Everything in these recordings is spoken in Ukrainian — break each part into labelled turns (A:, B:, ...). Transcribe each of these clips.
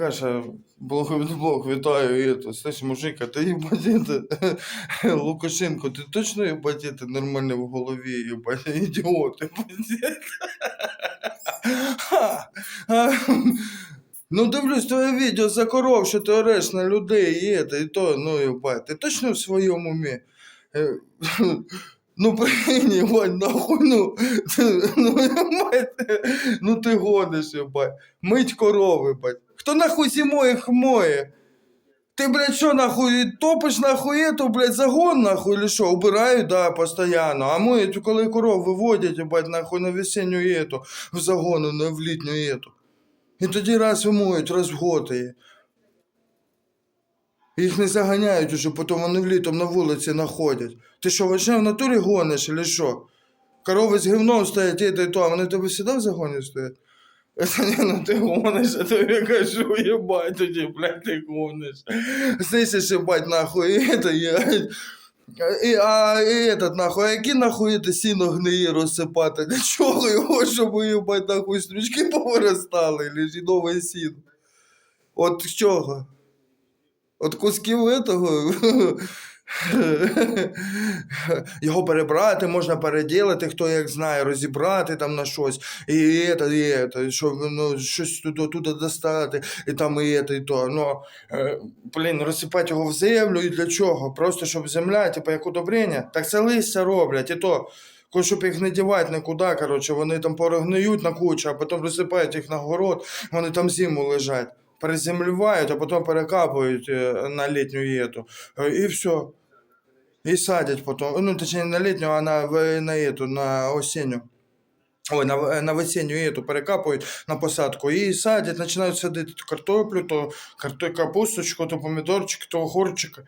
A: Каша, Бог, Бог, вітаю, это, слышь, мужик, а ти їбать, это, Лукашенко, ти точно їбать, это, нормально в голові, їбать, ідіот, їбать. Ха. А, Ну, дивлюсь твоє відео за коров, що ти ореш на людей, і это, і то, ну, їбать, ти точно в своєму умі? Е, Ну, блин, ебать, нахуй, ну, ти- ну, ебать, ну ти гониш, ебать. Мить корови, ебать. Хто нахуй зимою їх моє? Ти, блядь, що, нахуй, топиш нахуй эту, блядь, загон, нахуй, или що? Убирають, да, постоянно. А моють, коли коров виводять, ебать, нахуй, на весенню эту, в загону, на в літню эту. І тоді раз вимоють, раз в год її. Їх не заганяють уже, потім вони літом на вулиці знаходять. Ти що, вообще в натурі гониш, или що? Корови з гівном стоять, і то, і то, а вони в тебе завжди в загоні стоять? Це не, ну ти гониш, я тобі кажу, єбать, тоді, блядь, ти гониш. Слышиш, єбать, нахуй, і это, я... І, а і этот, нахуй, а які нахуй це сіно гниє розсипати? Для чого його, щоб, єбать, нахуй, стрючки повиростали, или ж і нове сіно? От з чого? От кусків этого. Його перебрати, можна переділити, хто як знає, розібрати там на щось, і це, і це, щоб ну, щось туди, туди достати, і там і це, і то. Ну, е, блін, розсипати його в землю і для чого? Просто щоб земля, типу, як удобрення. Так це листя роблять, і то. Щоб їх не дівати нікуди, коротше, вони там порогниють на кучу, а потім розсипають їх на город, вони там зиму лежать. Переземлювають, а потім перекапують е, на літню єту. Е, І все. І садять потом. Ну, точнее, на летнюю, а на, на, эту, на осінню. Ой, на, на весенню ету перекапують на посадку і садять, починають садити то картоплю, то карто, капусточку, то помідорчик, то огурчик,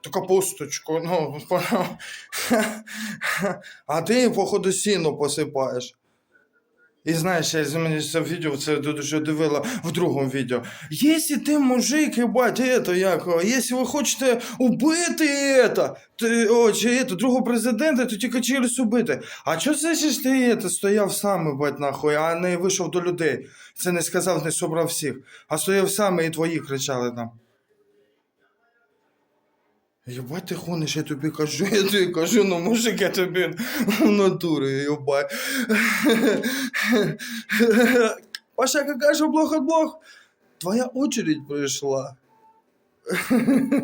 A: то капусточку. Ну, а ти, походу, сіно посипаєш. І знаєш, я з мені це відео, це дуже дивила в другому відео. Якщо ти мужик, ебать, это, як, о, якщо ви хочете убити это, ти, о, чи это, другого президента, то тільки через убити. А чого це ж ти это, стояв сам, ебать, нахуй, а не вийшов до людей? Це не сказав, не собрав всіх, а стояв сам і твої кричали там. Єбать ти гониш, я тобі кажу, я тобі кажу, ну мужик, я тобі в натурі, єбать. Паша, какая же блох от блох? Твоя очередь прийшла.